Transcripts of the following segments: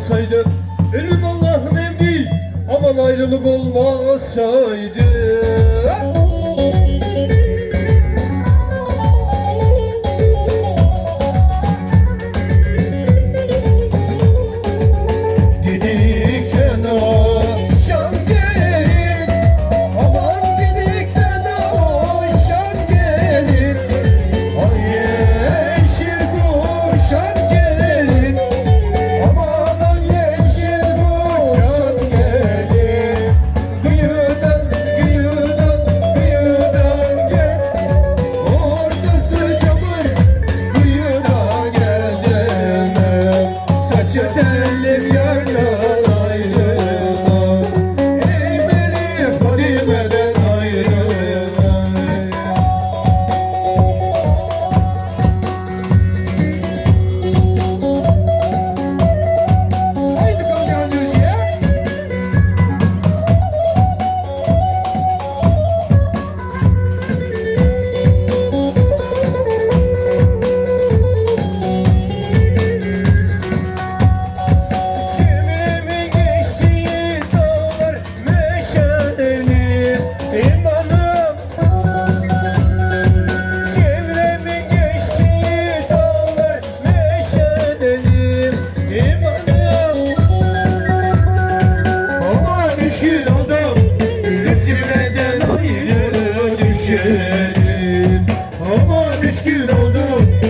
olmasaydı Ölüm Allah'ın emri Aman ayrılık olmasaydı tellim yardan düşerim Aman düşkün oldum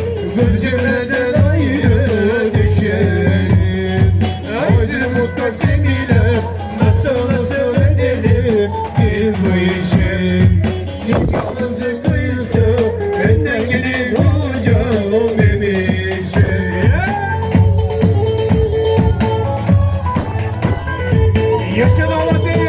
Cemre'den ayrı düşerim. Haydi mutlak Cemile Nasıl nasıl edelim Ki bu işin Nikahınızı kıyılsa Benden gelin olacağım bebeşim Yaşa damat